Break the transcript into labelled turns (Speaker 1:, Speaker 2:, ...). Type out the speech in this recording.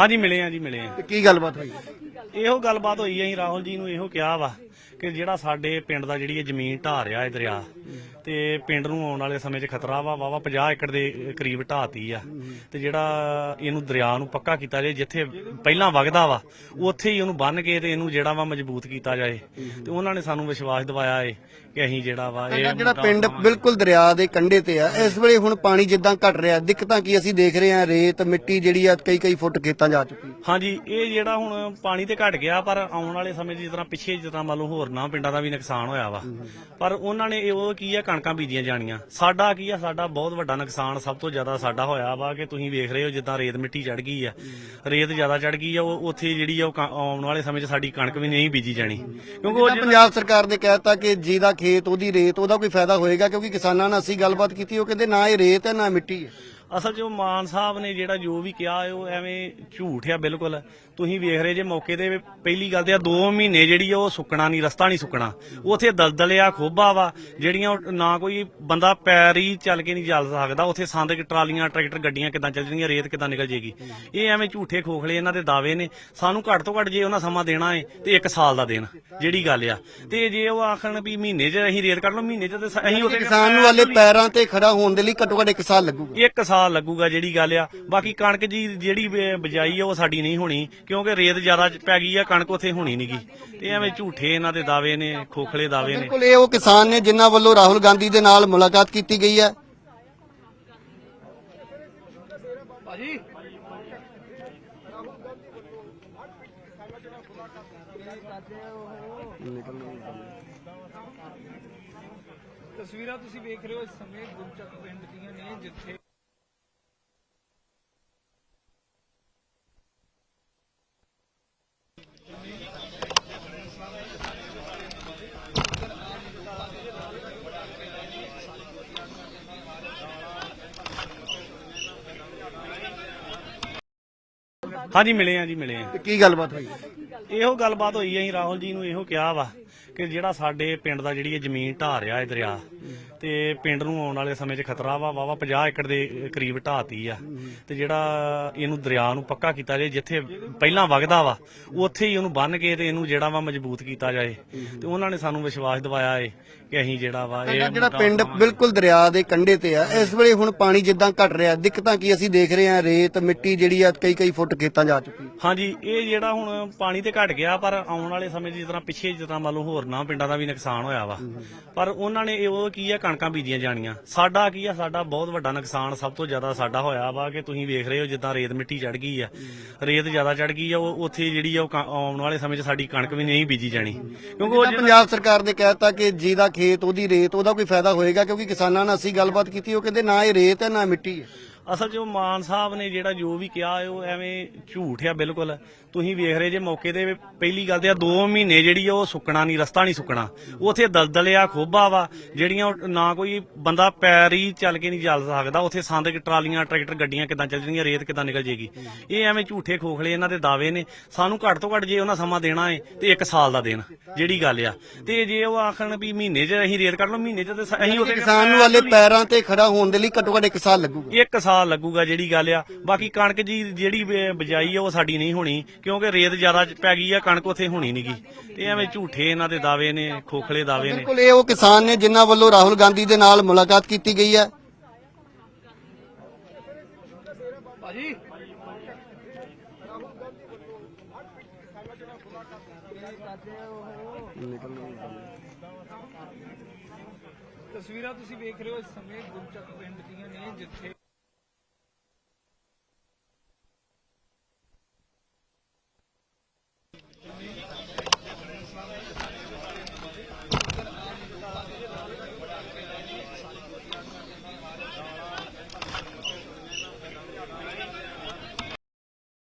Speaker 1: ਹਾਂਜੀ ਮਿਲੇ ਆ ਜੀ ਮਿਲੇ ਆ।
Speaker 2: ਤੇ ਕੀ ਗੱਲਬਾਤ ਹੋਈ?
Speaker 1: ਇਹੋ ਗੱਲਬਾਤ ਹੋਈ ਅਸੀਂ ਰਾਹੁਲ ਜੀ ਨੂੰ ਇਹੋ ਕਿਹਾ ਵਾ ਕਿ ਜਿਹੜਾ ਸਾਡੇ ਪਿੰਡ ਦਾ ਜਿਹੜੀ ਇਹ ਜ਼ਮੀਨ ਢਾਹ ਰਿਹਾ ਇਹ ਦਰਿਆ ਤੇ ਪਿੰਡ ਨੂੰ ਆਉਣ ਵਾਲੇ ਸਮੇਂ 'ਚ ਖਤਰਾ ਵਾ ਵਾਵਾ 50 ਏਕੜ ਦੇ ਕਰੀਬ ਢਾਤੀ ਆ। ਤੇ ਜਿਹੜਾ ਇਹਨੂੰ ਦਰਿਆ ਨੂੰ ਪੱਕਾ ਕੀਤਾ ਜਾਏ ਜਿੱਥੇ ਪਹਿਲਾਂ ਵਗਦਾ ਵਾ ਉੱਥੇ ਹੀ ਉਹਨੂੰ ਬੰਨ ਕੇ ਤੇ ਇਹਨੂੰ ਜਿਹੜਾ ਵਾ ਮਜ਼ਬੂਤ ਕੀਤਾ ਜਾਏ। ਤੇ ਉਹਨਾਂ ਨੇ ਸਾਨੂੰ ਵਿਸ਼ਵਾਸ ਦਿਵਾਇਆ ਏ ਕਿ ਅਸੀਂ ਜਿਹੜਾ ਵਾ ਇਹ
Speaker 2: ਜਿਹੜਾ ਪਿੰਡ ਬਿਲਕੁਲ ਦਰਿਆ ਦੇ ਕੰਢੇ ਤੇ ਆ ਇਸ ਵੇਲੇ ਹੁਣ ਪਾਣੀ ਜਿੱਦਾਂ ਘਟ ਰਿਹਾ ਦਿੱਕਤਾਂ ਕੀ ਅਸੀਂ ਦੇਖ ਰਹੇ ਹਾਂ ਰੇਤ ਮਿੱਟੀ ਜਿਹੜੀ ਆ ਕਈ ਕਈ ਫੁੱਟ ਖੇਤਾਂ ਜਾ ਚੁੱਕੀ
Speaker 1: ਹਾਂਜੀ ਇਹ ਜਿਹੜਾ ਹੁਣ ਪਾਣੀ ਤੇ ਘਟ ਗਿਆ ਪਰ ਆਉਣ ਵਾਲੇ ਸਮੇਂ 'ਚ ਜਿਸ ਤਰ੍ਹਾਂ ਪਿੱਛੇ ਜਿਸ ਤਰ੍ਹਾਂ ਮੰਨ ਲਓ ਹੋਰ ਨਾ ਪਿੰਡਾਂ ਦਾ ਵੀ ਨੁਕਸਾਨ ਹੋਇਆ ਵਾ। ਪਰ ਉਹਨਾਂ ਨੇ ਇਹ ਉਹ ਕੀ ਆ ਕਣਕਾਂ ਬੀਜੀਆਂ ਜਾਣੀਆਂ। ਸਾਡਾ ਕੀ ਆ ਸਾਡਾ ਬਹੁਤ ਵੱਡਾ ਨੁਕਸਾਨ ਸਭ ਤੋਂ ਜ਼ਿਆਦਾ ਸਾਡਾ ਹੋਇਆ ਵਾ ਕਿ ਤੁਸੀਂ ਵੇਖ ਰਹੇ ਹੋ ਜਿੱਦਾਂ ਰੇਤ ਮਿੱਟੀ ਚੜ ਗਈ ਆ। ਰੇਤ ਜ਼ਿਆਦਾ ਚੜ ਗਈ ਆ ਉਹ ਉੱਥੇ ਜਿਹੜੀ ਆ ਆਉਣ ਵਾਲੇ ਸਮੇਂ 'ਚ ਸਾਡੀ ਕਣਕ ਵੀ ਨਹੀਂ ਬੀਜੀ ਜਾਣੀ। ਕਿਉਂਕਿ ਉਹ
Speaker 2: ਪੰਜਾਬ ਸਰਕਾਰ ਨੇ ਕਹਿਤਾ ਕਿ ਜਿਹਦਾ ਖੇਤ, ਉਹਦੀ ਰੇਤ, ਉਹਦਾ ਕੋਈ ਫਾਇਦਾ ਹੋਏਗਾ? ਕਿਉਂਕਿ ਕਿਸਾਨਾਂ ਨਾਲ ਅਸੀਂ ਗੱਲਬਾਤ ਕੀਤੀ, ਉਹ ਕਹਿੰਦੇ ਨਾ ਇਹ ਰੇਤ ਹੈ, ਨਾ ਮਿੱਟੀ ਹੈ।
Speaker 1: ਅਸਲ 'ਚ ਉਹ ਮਾਨ ਸਾਹਿਬ ਨੇ ਜਿਹੜਾ ਜੋ ਵੀ ਕਿਹਾ ਉਹ ਐਵੇਂ ਝੂਠ ਆ ਬਿਲਕੁਲ। ਤੁਸੀਂ ਵੇਖ ਰਹੇ ਜੇ ਮੌਕੇ ਤੇ ਪਹਿਲੀ ਗੱਲ ਤੇ ਆ 2 ਮਹੀਨੇ ਜਿਹੜੀ ਉਹ ਸੁੱਕਣਾ ਨਹੀਂ ਰਸਤਾ ਨਹੀਂ ਸੁੱਕਣਾ। ਉਥੇ ਦਲਦਲ ਆ ਖੋਬਾ ਵਾ ਜਿਹੜੀਆਂ ਨਾ ਕੋਈ ਬੰਦਾ ਪੈਰ ਹੀ ਚੱਲ ਕੇ ਨਹੀਂ ਚੱਲ ਸਕਦਾ। ਉਥੇ ਸੰਦ ਟਰਾਲੀਆਂ ਟਰੈਕਟਰ ਗੱਡੀਆਂ ਕਿਦਾਂ ਚੱਲ ਜਾਣਗੀਆਂ ਰੇਤ ਕਿਦਾਂ ਨਿਕਲ ਜੇਗੀ ਇਹ ਐਵੇਂ ਝੂਠੇ ਖੋਖਲੇ ਇਹਨਾਂ ਦੇ ਦਾਅਵੇ ਨੇ। ਸਾਨੂੰ ਘੱਟ ਤੋਂ ਘੱਟ ਜੇ ਉਹਨਾਂ ਸਮਾਂ ਦੇਣਾ ਹੈ ਤੇ 1 ਸਾਲ ਦਾ ਦੇਣ ਜਿਹੜੀ ਗੱਲ ਆ। ਤੇ ਜੇ ਉਹ ਆਖਣ ਵੀ ਮਹੀਨੇ 'ਚ ਅਸੀਂ ਰੇਤ ਕੱਢ ਲਓ ਮਹੀਨੇ 'ਚ ਤੇ ਅਸੀਂ ਉਹਦੇ
Speaker 2: ਕਿਸਾਨ ਨੂੰ ਵਾਲੇ ਪੈਰਾਂ ਤੇ ਖੜਾ ਹੋਣ ਦੇ ਲਈ ਘੱਟੋ ਘੱਟ ਇੱਕ ਸਾਲ ਲੱਗੂਗਾ।
Speaker 1: ਇੱਕ ਸਾਲ ਲੱਗੂਗਾ ਜਿਹੜੀ ਗੱਲ ਆ। ਬਾਕੀ ਕਣਕ ਜੀ ਜਿਹੜੀ ਬਿਜਾਈ ਆ ਉਹ ਸਾਡੀ ਨਹੀਂ ਹੋਣੀ ਕਿਉਂਕਿ ਰੇਤ ਜ਼ਿਆਦਾ ਪੈ ਗਈ ਆ ਕਣਕ ਉੱਥੇ ਹੋਣੀ ਨਹੀਂਗੀ ਤੇ ਐਵੇਂ ਝੂਠੇ ਇਹਨਾਂ ਦੇ ਦਾਅਵੇ ਨੇ ਖੋਖਲੇ ਦਾਅਵੇ ਨੇ।
Speaker 2: ਬਿਲਕੁਲ ਇਹ ਉਹ ਕਿਸਾਨ ਨੇ ਜਿਨ੍ਹਾਂ ਵੱਲੋਂ ਰਾਹੁਲ ਗਾਂਧੀ ਦੇ ਨਾਲ ਮੁਲਾਕਾਤ ਕੀਤੀ ਗਈ ਹੈ।
Speaker 3: ਤਸਵੀਰਾਂ ਤੁਸੀਂ ਵੇਖ ਰਹੇ ਹੋ ਇਸ ਸਮੇਂ ਗੁਰਚੱਕ ਪਿੰਡ ਦੀਆਂ ਨੇ ਜਿੱਥੇ
Speaker 1: ਹਾਂਜੀ ਮਿਲੇ ਆ ਜੀ ਮਿਲੇ ਆ।
Speaker 2: ਤੇ ਕੀ ਗੱਲਬਾਤ ਹੋਈ?
Speaker 1: ਇਹੋ ਗੱਲਬਾਤ ਹੋਈ ਅਸੀਂ ਰਾਹੁਲ ਜੀ ਨੂੰ ਇਹੋ ਕਿਹਾ ਵਾ ਕਿ ਜਿਹੜਾ ਸਾਡੇ ਪਿੰਡ ਦਾ ਜਿਹੜੀ ਇਹ ਜ਼ਮੀਨ ਢਾਹ ਰਿਹਾ ਇਹ ਦਰਿਆ ਤੇ ਪਿੰਡ ਨੂੰ ਆਉਣ ਵਾਲੇ ਸਮੇਂ 'ਚ ਖਤਰਾ ਵਾ ਵਾਵਾ 50 ਏਕੜ ਦੇ ਕਰੀਬ ਢਾਤੀ ਆ। ਤੇ ਜਿਹੜਾ ਇਹਨੂੰ ਦਰਿਆ ਨੂੰ ਪੱਕਾ ਕੀਤਾ ਜਾਏ ਜਿੱਥੇ ਪਹਿਲਾਂ ਵਗਦਾ ਵਾ ਉੱਥੇ ਹੀ ਉਹਨੂੰ ਬੰਨ ਕੇ ਤੇ ਇਹਨੂੰ ਜਿਹੜਾ ਵਾ ਮਜ਼ਬੂਤ ਕੀਤਾ ਜਾਏ। ਤੇ ਉਹਨਾਂ ਨੇ ਸਾਨੂੰ ਵਿਸ਼ਵਾਸ ਦਿਵਾਇਆ ਏ ਕਿ ਅਸੀਂ ਜਿਹੜਾ ਵਾ ਇਹ
Speaker 2: ਜਿਹੜਾ ਪਿੰਡ ਬਿਲਕੁਲ ਦਰਿਆ ਦੇ ਕੰਢੇ ਤੇ ਆ ਇਸ ਵੇਲੇ ਹੁਣ ਪਾਣੀ ਜਿੱਦਾਂ ਘਟ ਰਿਹਾ ਦਿੱਕਤਾਂ ਕੀ ਅਸੀਂ ਦੇਖ ਰਹੇ ਹਾਂ ਰੇਤ ਮਿੱਟੀ ਜਿਹੜੀ ਆ ਕਈ ਕਈ ਫੁੱਟ ਖੇਤਾਂ ਜਾ ਚੁੱਕੀ
Speaker 1: ਹਾਂਜੀ ਇਹ ਜਿਹੜਾ ਹੁਣ ਪਾਣੀ ਤੇ ਘਟ ਗਿਆ ਪਰ ਆਉਣ ਵਾਲੇ ਸਮੇਂ 'ਚ ਜਿਸ ਤਰ੍ਹਾਂ ਪਿੱਛੇ ਜਿਸ ਤਰ੍ਹਾਂ ਮੰਨ ਲਓ ਹੋਰ ਨਾ ਪਿੰਡਾਂ ਦਾ ਵੀ ਨੁਕਸਾਨ ਹੋਇਆ ਵਾ। ਪਰ ਉਹਨਾਂ ਨੇ ਇਹ ਉਹ ਕੀ ਆ ਕਣਕਾਂ ਬੀਜੀਆਂ ਜਾਣੀਆਂ। ਸਾਡਾ ਕੀ ਆ ਸਾਡਾ ਬਹੁਤ ਵੱਡਾ ਨੁਕਸਾਨ ਸਭ ਤੋਂ ਜ਼ਿਆਦਾ ਸਾਡਾ ਹੋਇਆ ਵਾ ਕਿ ਤੁਸੀਂ ਵੇਖ ਰਹੇ ਹੋ ਜਿੱਦਾਂ ਰੇਤ ਮਿੱਟੀ ਚੜ ਗਈ ਆ। ਰੇਤ ਜ਼ਿਆਦਾ ਚੜ ਗਈ ਆ ਉਹ ਉੱਥੇ ਜਿਹੜੀ ਆ ਉਹ ਕ- ਆਉਣ ਵਾਲੇ ਸਮੇਂ 'ਚ ਸਾਡੀ ਕਣਕ ਵੀ ਨਹੀਂ ਬੀਜੀ ਜਾਣੀ। ਕਿਉਂਕਿ ਉਹ
Speaker 2: ਪੰਜਾਬ ਸਰਕਾਰ ਨੇ ਕਹਿਤਾ ਕਿ ਜਿਹਦਾ ਖੇਤ ਉਹਦੀ ਰੇਤ ਉਹਦਾ ਕੋਈ ਫਾਇਦਾ ਹੋਏਗਾ ਕਿਉਂਕਿ ਕਿਸਾਨਾਂ ਨਾਲ ਅਸੀਂ ਗੱਲਬਾਤ ਕੀਤੀ ਉਹ ਕਹਿੰਦੇ ਨਾ ਇਹ ਰੇਤ ਹੈ ਨਾ ਮਿੱਟੀ ਹੈ।
Speaker 1: ਅਸਲ 'ਚ ਉਹ ਮਾਨ ਸਾਹਿਬ ਨੇ ਜਿਹੜਾ ਜੋ ਵੀ ਕਿਹਾ ਉਹ ਐਵੇਂ ਝੂਠ ਆ ਬਿਲਕੁਲ। ਤੁਸੀਂ ਵੇਖ ਰਹੇ ਜੇ ਮੌਕੇ ਤੇ ਪਹਿਲੀ ਗੱਲ ਤੇ ਆ 2 ਮਹੀਨੇ ਜਿਹੜੀ ਉਹ ਸੁੱਕਣਾ ਨਹੀਂ ਰਸਤਾ ਨਹੀਂ ਸੁੱਕਣਾ। ਉਥੇ ਦਲਦਲ ਆ ਖੋਬਾ ਵਾ ਜਿਹੜੀਆਂ ਨਾ ਕੋਈ ਬੰਦਾ ਪੈਰ ਹੀ ਚੱਲ ਕੇ ਨਹੀਂ ਚੱਲ ਸਕਦਾ। ਉਥੇ ਸੰਦ ਟਰਾਲੀਆਂ ਟਰੈਕਟਰ ਗੱਡੀਆਂ ਕਿਦਾਂ ਚੱਲ ਜਾਣਗੀਆਂ ਰੇਤ ਕਿਦਾਂ ਨਿਕਲ ਜੇਗੀ। ਇਹ ਐਵੇਂ ਝੂਠੇ ਖੋਖਲੇ ਇਹਨਾਂ ਦੇ ਦਾਅਵੇ ਨੇ। ਸਾਨੂੰ ਘੱਟ ਤੋਂ ਘੱਟ ਜੇ ਉਹਨਾਂ ਸਮਾਂ ਦੇਣਾ ਹੈ ਤੇ 1 ਸਾਲ ਦਾ ਦੇਣ ਜਿਹੜੀ ਗੱਲ ਆ। ਤੇ ਜੇ ਉਹ ਆਖਣ ਵੀ ਮਹੀਨੇ 'ਚ ਅਸੀਂ ਰੇਤ ਕੱਢ ਲਓ ਮਹੀਨੇ 'ਚ ਤੇ ਅਸੀਂ ਉਹਦੇ
Speaker 2: ਕਿਸਾਨ ਨੂੰ ਵਾਲੇ ਪੈਰਾਂ ਤੇ ਖੜਾ ਹੋਣ ਦੇ ਲਈ ਘੱਟੋ ਘੱਟ ਇੱਕ ਸਾਲ ਲੱਗੂਗਾ।
Speaker 1: ਇੱਕ ਸਾਲ ਲੱਗੂਗਾ ਜਿਹੜੀ ਗੱਲ ਆ। ਬਾਕੀ ਕਣਕ ਜੀ ਜਿਹੜੀ ਬਿਜਾਈ ਆ ਉਹ ਸਾਡੀ ਨਹੀਂ ਹੋਣੀ ਕਿਉਂਕਿ ਰੇਤ ਜ਼ਿਆਦਾ ਪੈ ਗਈ ਆ ਕਣਕ ਉੱਥੇ ਹੋਣੀ ਨਹੀਂਗੀ ਤੇ ਐਵੇਂ ਝੂਠੇ ਇਹਨਾਂ ਦੇ ਦਾਅਵੇ ਨੇ ਖੋਖਲੇ ਦਾਅਵੇ ਨੇ।
Speaker 2: ਬਿਲਕੁਲ ਇਹ ਉਹ ਕਿਸਾਨ ਨੇ ਜਿਨ੍ਹਾਂ ਵੱਲੋਂ ਰਾਹੁਲ ਗਾਂਧੀ ਦੇ ਨਾਲ ਮੁਲਾਕਾਤ ਕੀਤੀ ਗਈ ਹੈ।
Speaker 3: ਭਾਜੀ। ਤਸਵੀਰਾਂ ਤੁਸੀਂ ਵੇਖ ਰਹੇ ਹੋ ਇਸ ਸਮੇਂ ਗੁਰਚੱਕ ਪਿੰਡ ਦੀਆਂ ਨੇ ਜਿੱਥੇ